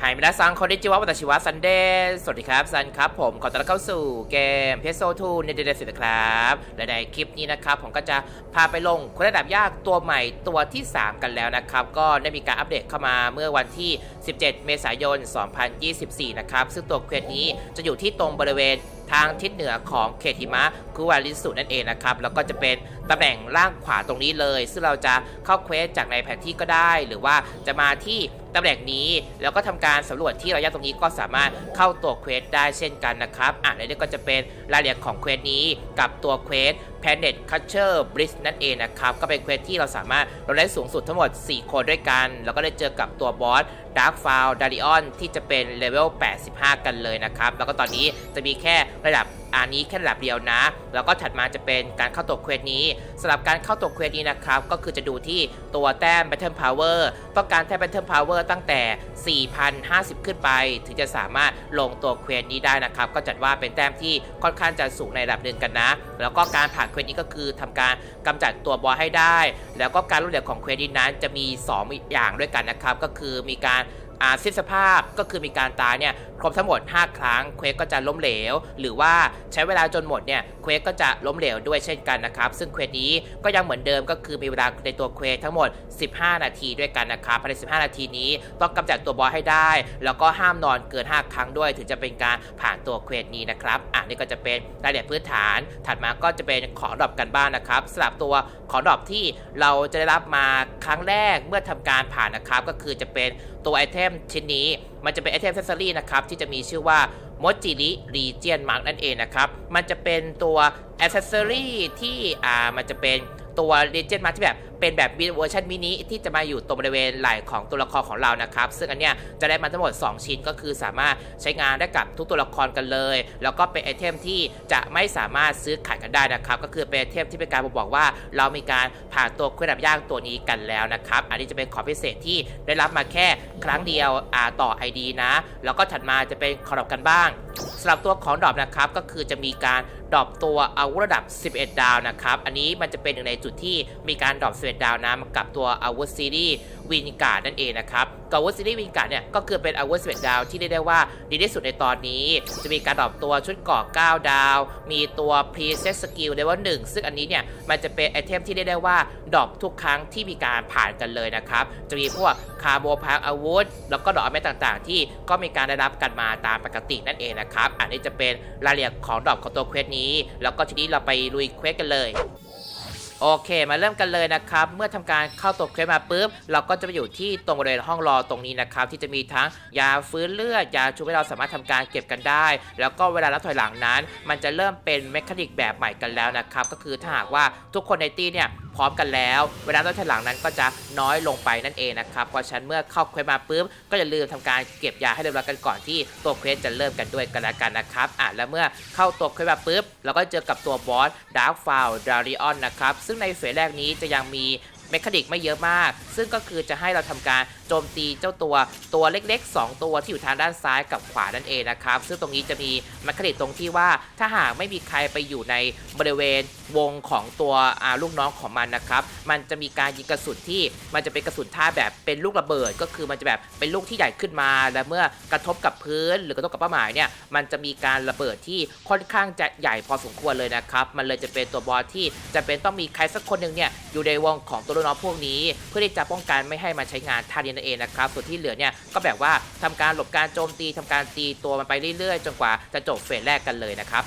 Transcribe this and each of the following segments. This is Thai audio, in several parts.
ไฮมิระซังคนดิจิวะวัตชิวะซันเดย์สวัสดีครับ ซันครับ ผมขอต้อนรับเข้าสู่เกมเพโซทูในเดนสิครับ และในคลิปนี้นะครับ ผมก็จะพาไปลงคนระดับยากตัวใหม่ตัวที่ 3 กันแล้วนะครับ ก็ได้มีการอัปเดตเข้ามาเมื่อวันที่ 17 เมษายน 2024 นะครับ ซึ่งตัวเควสนี้จะอยู่ที่ตรงบริเวณ ทางทิศเหนือของเขตหิมะคุวาริสุนั่นเองนะครับแล้วก็จะเป็นตำแหน่งล่างขวาตรงนี้เลย ซึ่งเราจะเข้าเควสจากในแผนที่ก็ได้ หรือว่าจะมาที่ตำแหน่งนี้แล้วก็ทำการสำรวจที่ระยะตรงนี้ก็สามารถเข้าตัวเควสได้เช่นกันนะครับอะในนี้ก็จะเป็นรายละเอียดของเควสนี้กับตัวเควส Planet Catcher Bridge นั่นเองนะครับ ก็เป็นเควสที่เราสามารถเราได้สูงสุดทั้งหมด 4 คนด้วยกัน แล้วก็ได้เจอกับตัวบอส Dark f o u l Darion ที่จะเป็นเลเวล 85 กันเลยนะครับ แล้วก็ตอนนี้จะมีแค่ระดับอันนี้แค่ระดับเดียวนะ แล้วก็ถัดมาจะเป็นการเข้าตัวเควสนี้สำหรับการเข้าตัวเควสนี้นะครับ ก็คือจะดูที่ตัวแต้ม Battle Power ต้องการแต้ม Battle Power ตั้งแต่ 4,050 ขึ้นไป ถึงจะสามารถลงตัวเควสนี้ได้นะครับ ก็จัดว่าเป็นแต้มที่ค่อนข้างจะสูงในระดับหนึ่งกันนะ แล้วก็การผ่านเควสนี้ก็คือทำการกำจัดตัวบอสให้ได้ แล้วก็การรูปแบบของเควสนี้นั้นจะมี 2 อย่างด้วยกันนะครับ ก็คือมีการ อาสิ้นสภาพก็คือมีการตายเนี่ยครบทั้งหมด 5 ครั้งเควสก็จะล้มเหลว หรือว่าใช้เวลาจนหมดเนี่ยเควสก็จะล้มเหลวด้วยเช่นกันนะครับ ซึ่งเควสนี้ก็ยังเหมือนเดิมก็คือมีเวลาในตัวเควสทั้งหมด 15 นาทีด้วยกันนะครับภายใน 15 นาทีนี้ต้องกำจัดตัวบอสให้ได้ แล้วก็ห้ามนอนเกิน 5 ครั้งด้วย ถึงจะเป็นการผ่านตัวเควสนี้นะครับอะนี่ก็จะเป็นรายละเอียดพื้นฐาน ถัดมาก็จะเป็นของดรอปกันบ้างนะครับสำหรับตัวของดรอปที่เราจะได้รับมาครั้งแรกเมื่อทำการผ่านนะครับก็คือจะเป็นตัวไอเทมชิ้นนี้มันจะเป็นไอเทมเซสซอรี่นะครับที่จะมีชื่อว่ามดจิริรีเจียนมาร์กนั่นเองนะครับมันจะเป็นตัวอสเซสซอรี่ที่อ่ามันจะเป็นตัวรีเจียนมาร์กที่แบบเป็นแบบเวอร์ชันมินิที่จะมาอยู่ตรงบริเวณไหล่ของตัวละครของเรานะครับ ซึ่งอันเนี้ยจะได้มาทั้งหมด 2 ชิ้นก็คือสามารถใช้งานได้กับทุกตัวละครกันเลย แล้วก็เป็นไอเทมที่จะไม่สามารถซื้อขายกันได้นะครับ ก็คือเป็นไอเทมที่เป็นการบอกว่า เรามีการผ่านตัวเครื่องดับย่างตัวนี้กันแล้วนะครับ อันนี้จะเป็นของพิเศษที่ได้รับมาแค่ครั้งเดียวอ่าต่อ ID นะ แล้วก็ถัดมาจะเป็นของดรอปกันบ้างสำหรับตัวของดรอปนะครับก็คือจะมีการดรอปตัวอาวุธระดับ 11 ดาวนะครับอันนี้มันจะเป็นหนึ่งในจุดที่มีการดรอป11ดาวนะกับตัวอาวุธซีรีส์วินการ์ดนั่นเองนะครับกับอาวุธซีรีส์วินการ์ดเนี่ยก็คือเป็นอาวุธ11ดาวที่เรียกได้ว่าดีที่สุดในตอนนี้ จะมีการดรอปตัวชุดเกราะ9ดาว มีตัว Preset Skill Level 1ซึ่งอันนี้เนี่ยมันจะเป็นไอเทมที่เรียกได้ว่าดรอปทุกครั้งที่มีการผ่านกันเลยนะครับจะมีพวกคาร์โบพาร์อาวุธแล้วก็ดอกอเมต่างๆ ที่ก็มีการได้รับกันมาตามปกตินั่นเองนะครับอันนี้จะเป็นรายละเอียดของดรอปของตัวเควสนี้ แล้วก็ทีนี้เราไปลุยเควสกันเลย โอเค มาเริ่มกันเลยนะครับ เมื่อทำการเข้าตัวเคลมาปุ๊บ เราก็จะไปอยู่ที่ตรงบริเวณห้องรอตรงนี้นะครับ ที่จะมีทั้งยาฟื้นเลือด ยาชูให้เราสามารถทำการเก็บกันได้ แล้วก็เวลานับถอยหลังนั้น มันจะเริ่มเป็นเมคานิกแบบใหม่กันแล้วนะครับ ก็คือถ้าหากว่าทุกคนในตีเนี่ย พร้อมกันแล้ว เวลาต้นถอยหลังนั้นก็จะน้อยลงไปนั่นเองนะครับเพราะฉะนั้นเมื่อเข้าเควสมาปุ๊บก็อย่าลืมทำการเก็บยาให้เรียบร้อยกันก่อนที่ตัวเควสจะเริ่มกันด้วยกันละกันนะครับอะแล้วเมื่อเข้าตัวเควสมาปุ๊บเราก็เจอกับตัวบอสดาร์ฟาวดาริออนนะครับซึ่งในเฟสแรกนี้จะยังมี เมคานิกไม่เยอะมาก ซึ่งก็คือจะให้เราทำการโจมตีเจ้าตัวตัวเล็กๆ 2 ตัวที่อยู่ทางด้านซ้ายกับขวานั่นเองนะครับ ซึ่งตรงนี้จะมีเมคานิกตรงที่ว่าถ้าหากไม่มีใครไปอยู่ในบริเวณวงของตัวลูกน้องของมันนะครับ มันจะมีการยิงกระสุนที่มันจะเป็นกระสุนท่าแบบเป็นลูกระเบิด ก็คือมันจะแบบเป็นลูกที่ใหญ่ขึ้นมา และเมื่อกระทบกับพื้นหรือกระทบกับเป้าหมายเนี่ย มันจะมีการระเบิดที่ค่อนข้างจะใหญ่พอสมควรเลยนะครับ มันเลยจะเป็นตัวบอสที่จะเป็นต้องมีใครสักคนหนึ่งเนี่ยอยู่ในวงของตัวลูกน้องพวกนี้ เพื่อที่จะป้องกันไม่ให้มันใช้งานท่านี้นั่นเองนะครับส่วนที่เหลือเนี่ยก็แบบว่าทำการหลบการโจมตีทำการตีตัวมันไปเรื่อยๆ จนกว่าจะจบเฟสแรกกันเลยนะครับ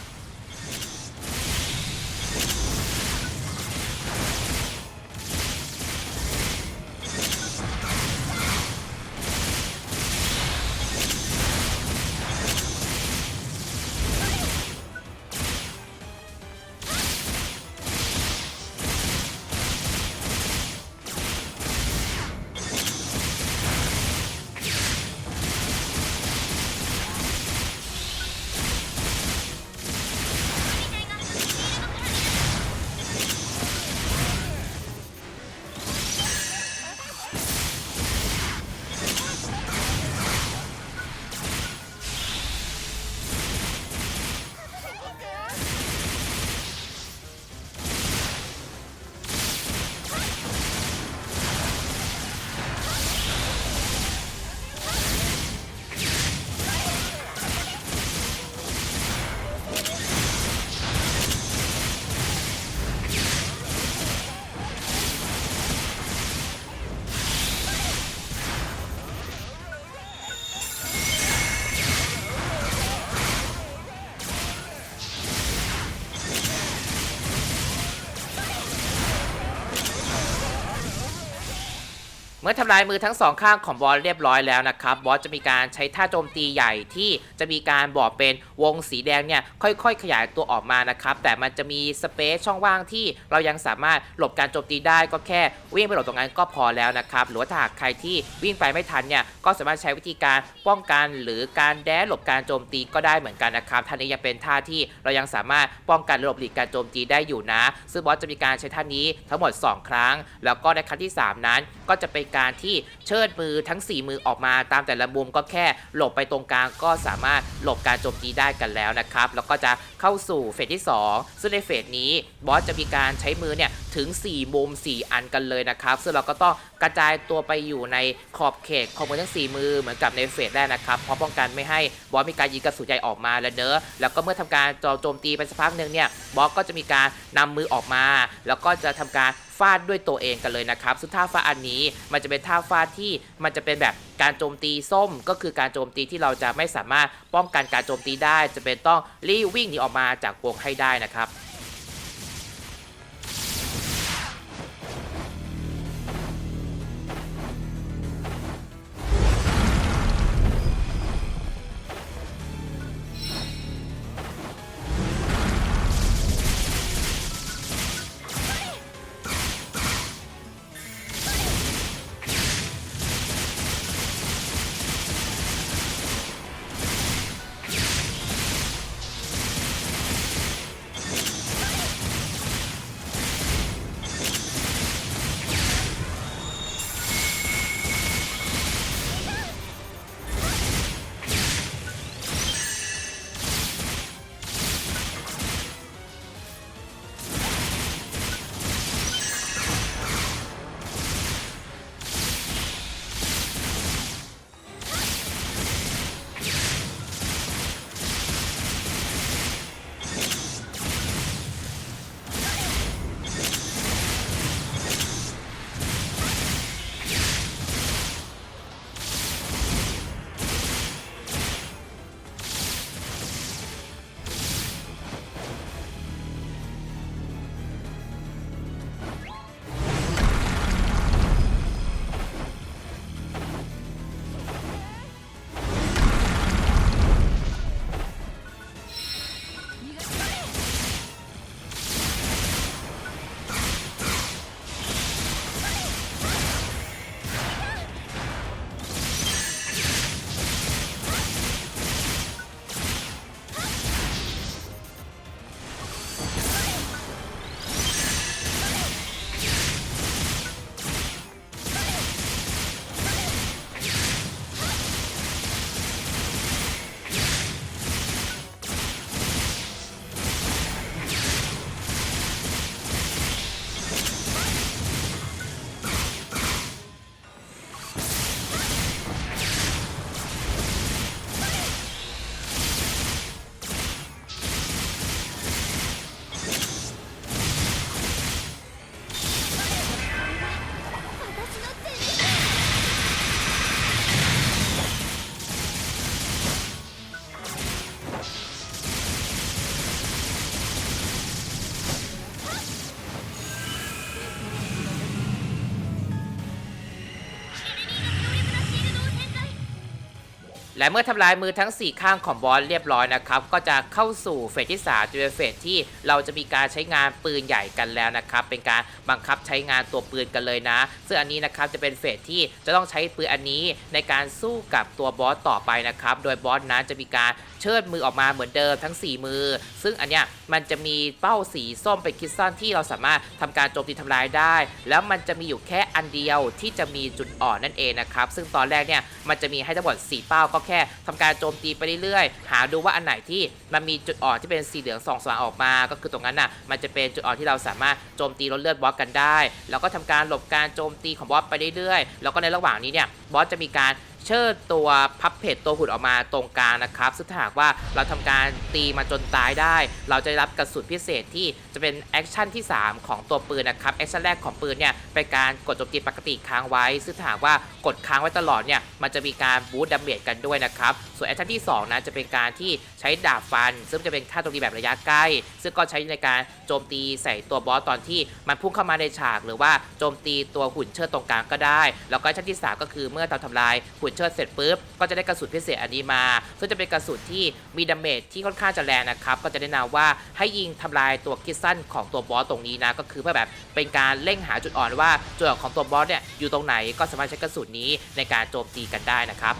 เมื่อทำลายมือทั้งสองข้างของบอสเรียบร้อยแล้วนะครับบอสจะมีการใช้ท่าโจมตีใหญ่ที่จะมีการบอกเป็นวงสีแดงเนี่ยค่อยๆ ขยายตัวออกมานะครับแต่มันจะมีสเปซช่องว่างที่เรายังสามารถหลบการโจมตีได้ก็แค่วิ่งไปหลบตรงนั้นก็พอแล้วนะครับหรือว่าถ้าหากใครที่วิ่งไปไม่ทันเนี่ยก็สามารถใช้วิธีการป้องกันหรือการแดนหลบการโจมตีก็ได้เหมือนกันนะครับท่านี้ยังเป็นท่าที่เรายังสามารถป้องกันหรือหลบหลีกการโจมตีได้อยู่นะ ซึ่งบอสจะมีการใช้ท่านี้ทั้งหมด 2 ครั้ง แล้วก็ในครั้งที่ 3 นั้นก็จะเป็นการที่เชิดมือทั้ง 4 มือออกมาตามแต่ละมุมก็แค่หลบไปตรงกลางก็สามารถหลบการโจมตีได้กันแล้วนะครับ แล้วก็จะเข้าสู่เฟสที่ 2 ซึ่งในเฟสนี้บอสจะมีการใช้มือเนี่ยถึง 4 มุม 4 อันกันเลยนะครับ ซึ่งเราก็ต้อง กระจายตัวไปอยู่ในขอบเขตของมือทั้ง 4 มือเหมือนกับในเฟสแรกนะครับเพราะป้องกันไม่ให้บอสมีการยิงกระสุนใหญ่ออกมาแล้วเนอะแล้วก็เมื่อทำการโจมตีไปสักพักหนึ่งเนี่ยบอสก็จะมีการนำมือออกมา แล้วก็จะทำการฟาดด้วยตัวเองกันเลยนะครับซึ่งท่าฟาดอันนี้มันจะเป็นท่าฟาดที่มันจะเป็นแบบการโจมตีส้ม ก็คือการโจมตีที่เราจะไม่สามารถป้องกันการโจมตีได้ จะเป็นต้องรีบวิ่งหนีออกมาจากวงให้ได้นะครับ และเมื่อทำลายมือทั้ง 4 ข้างของบอสเรียบร้อยนะครับ ก็จะเข้าสู่เฟสที่3จะเป็นเฟสที่เราจะมีการใช้งานปืนใหญ่กันแล้วนะครับ เป็นการบังคับใช้งานตัวปืนกันเลยนะ ซึ่งอันนี้นะครับจะเป็นเฟสที่จะต้องใช้ปืนอันนี้ในการสู้กับตัวบอสต่อไปนะครับ โดยบอสนั้นจะมีการเชิดมือออกมาเหมือนเดิมทั้ง 4 มือ ซึ่งอันเนี้ยมันจะมีเป้าสีส้มเป็นคริสตัลที่เราสามารถทำการโจมตีทำลายได้ แล้วมันจะมีอยู่แค่อันเดียวที่จะมีจุดอ่อนนั่นเองนะครับ ซึ่งตอนแรกเนี่ยมันจะมีให้ทั้งหมด4เป้าก็แค่ทำการโจมตีไปเรื่อยๆ หาดูว่าอันไหนที่มันมีจุดอ่อนที่เป็นสีเหลืองส่องสว่างออกมา ก็คือตรงนั้นน่ะมันจะเป็นจุดอ่อนที่เราสามารถโจมตีลดเลือดบอสกันได้ แล้วก็ทำการหลบการโจมตีของบอสไปเรื่อยๆ แล้วก็ในระหว่างนี้เนี่ยบอสจะมีการ เชิดตัวพับเพจตัวหุ่นออกมาตรงกลางนะครับซึ่งถ้าหากว่าเราทำการตีมาจนตายได้ เราจะรับกระสุนพิเศษที่จะเป็นแอคชั่นที่ 3 ของตัวปืนนะครับแอคชั่นแรกของปืนเนี่ยเป็นการกดโจมตีปกติค้างไว้ ซึ่งถ้าหากว่ากดค้างไว้ตลอดเนี่ยมันจะมีการบูสต์ดาเมจกันด้วยนะครับ ส่วนแอคชั่นที่สองนะจะเป็นการที่ใช้ดาบฟัน ซึ่งจะเป็นท่าโจมตีแบบระยะใกล้ ซึ่งก็ใช้ในการโจมตีใส่ตัวบอสตอนที่มันพุ่งเข้ามาในฉาก หรือว่าโจมตีตัวหุ่นเชิดตรงกลางก็ได้ แล้วก็แอคชั่นที่สามก็คือเมื่อเราทำลายหุ่นเชิดเสร็จปุ๊บก็จะได้กระสุนพิเศษอันนี้มา ซึ่งจะเป็นกระสุนที่มีดาเมจที่ค่อนข้างจะแรงนะครับก็จะแนะนำว่าให้ยิงทำลายตัวคิดสั้นของตัวบอสตรงนี้นะก็คือเพื่อแบบเป็นการเร่งหาจุดอ่อนว่าจุดอ่อนของตัวบอสเนี่ยอยู่ตรงไหนก็สามารถใช้กระสุนนี้ในการโจมตีกันได้นะครับ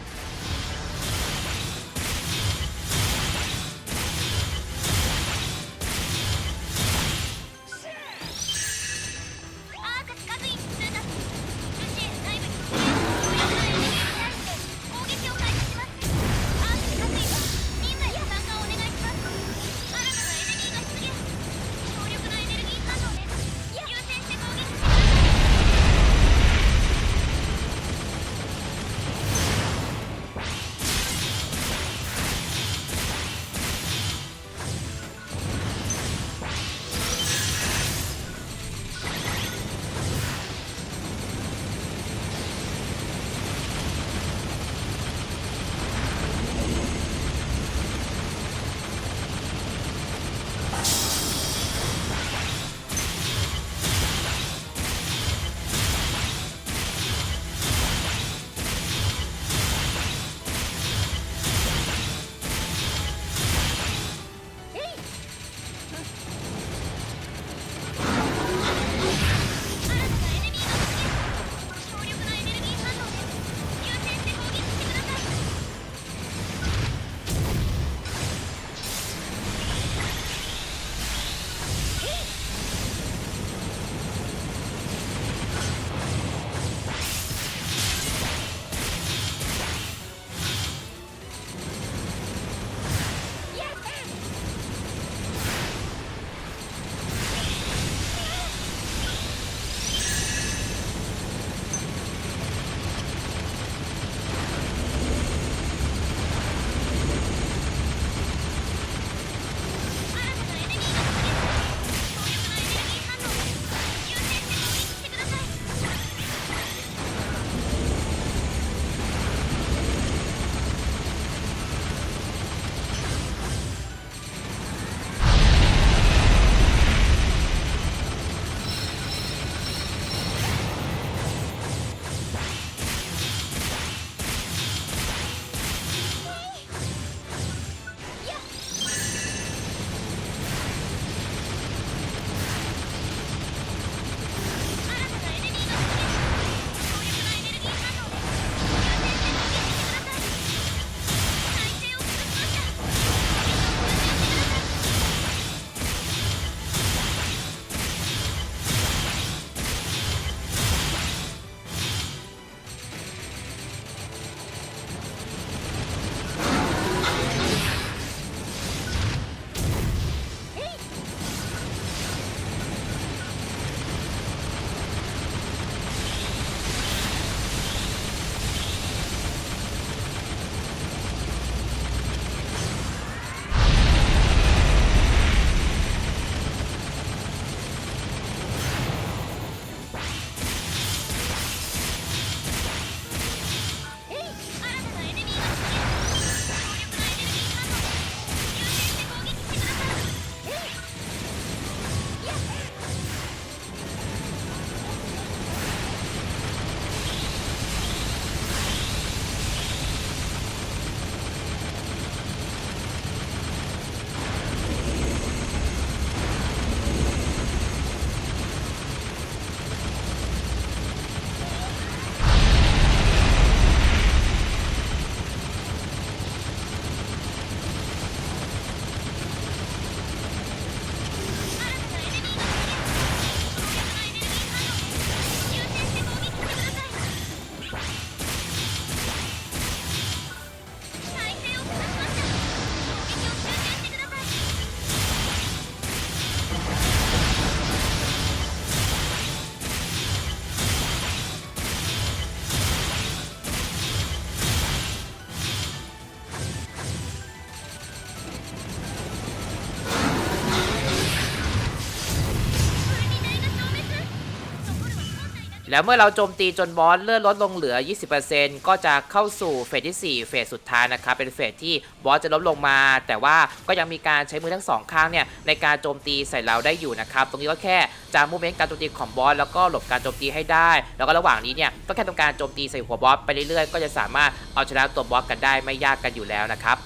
แล้วเมื่อเราโจมตีจนบอสเลื่อนลดลงเหลือ 20%ก็จะเข้าสู่เฟสที่ 4 เฟสสุดท้ายนะครับ เป็นเฟสที่บอสจะลดลงมา แต่ว่าก็ยังมีการใช้มือทั้งสองข้างเนี่ยในการโจมตีใส่เราได้อยู่นะครับ ตรงนี้ก็แค่จะมูเมนต์การโจมตีของบอสแล้วก็หลบการโจมตีให้ได้ แล้วก็ระหว่างนี้เนี่ยก็แค่ทำการโจมตีใส่หัวบอสไปเรื่อยๆ ก็จะสามารถเอาชนะตัวบอสกันได้ไม่ยากกันอยู่แล้วนะครับ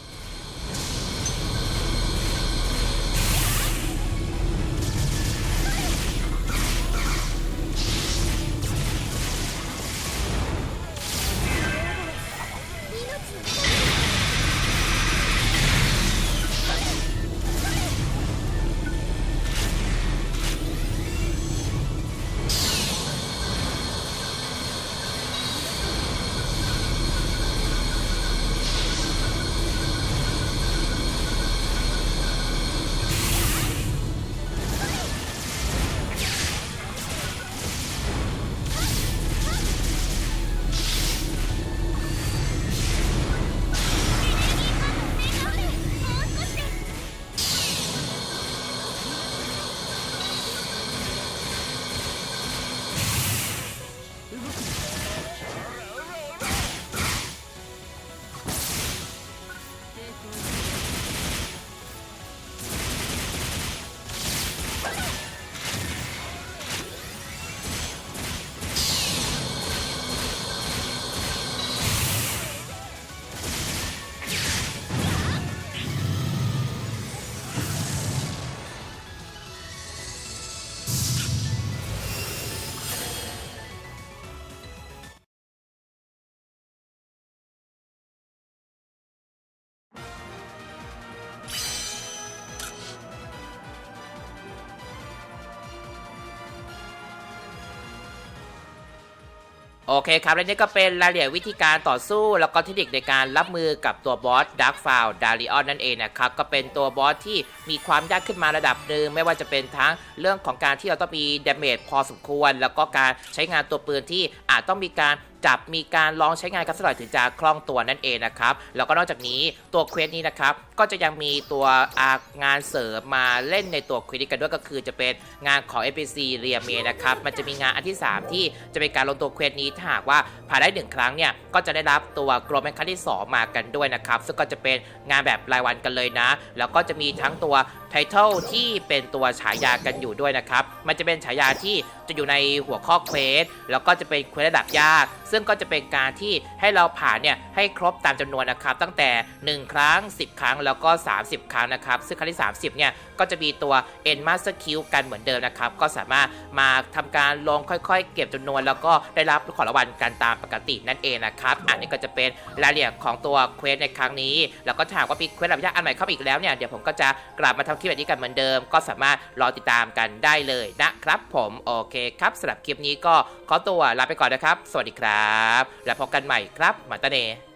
โอเคครับและนี่ก็เป็นรายละเอียดวิธีการต่อสู้แล้วก็เทคนิคในการรับมือกับตัวบอสดักฟาวดาริออนนั่นเองนะครับก็เป็นตัวบอสที่มีความยากขึ้นมาระดับหนึ่งไม่ว่าจะเป็นทั้งเรื่องของการที่เราต้องมีดาเมจพอสมควร แล้วก็การใช้งานตัวปืนที่อาจต้องมีการ จับมีการลองใช้งานกันสักหน่อยถึงจะคล่องตัวนั่นเองนะครับแล้วก็นอกจากนี้ตัวเควสนี้นะครับก็จะยังมีตัวางานเสริมมาเล่นในตัวเควสนี้กันด้วยก็คือจะเป็นงานของ NPC เรียเมนะครับมันจะมีงานอันที่ 3 ที่จะเป็นการลงตัวเควสนี้ถ้าหากว่าผ่านได้หนึ่งครั้งเนี่ยก็จะได้รับตัวโกลแมนครั้งที่ 2 มากันด้วยนะครับซึ่งก็จะเป็นงานแบบรายวันกันเลยนะ แล้วก็จะมีทั้งตัว ไททอลที่เป็นตัวฉายากันอยู่ด้วยนะครับ มันจะเป็นฉายาที่จะอยู่ในหัวข้อเควสแล้วก็จะเป็นเควสระดับยาก ซึ่งก็จะเป็นการที่ให้เราผ่านเนี่ยให้ครบตามจำนวนนะครับ ตั้งแต่ 1 ครั้ง 10 ครั้งแล้วก็ 30 ครั้งนะครับ ซึ่งครั้งที่ 30เนี่ยก็จะมีตัว N Master Q กันเหมือนเดิมนะครับ ก็สามารถมาทำการลงค่อยๆ เก็บจำนวน แล้วก็ได้รับของรางวัลกันตามปกตินั่นเองนะครับอันนี้ก็จะเป็นรายละเอียดของตัวเควสในครั้งนี้ แล้วก็ถาหากว่ามีเควสระดับยากอันใหม่เข้ามาอีกแล้วเนี่ยเดี๋ยวผมก็จะกลับมาทำคลิปแบบนี้กันเหมือนเดิม ก็สามารถรอติดตามกันได้เลยนะครับ ผมโอเคครับสำหรับคลิปนี้ก็ขอตัวลาไปก่อนนะครับ สวัสดีครับ แล้วพบกันใหม่ครับมาตาเน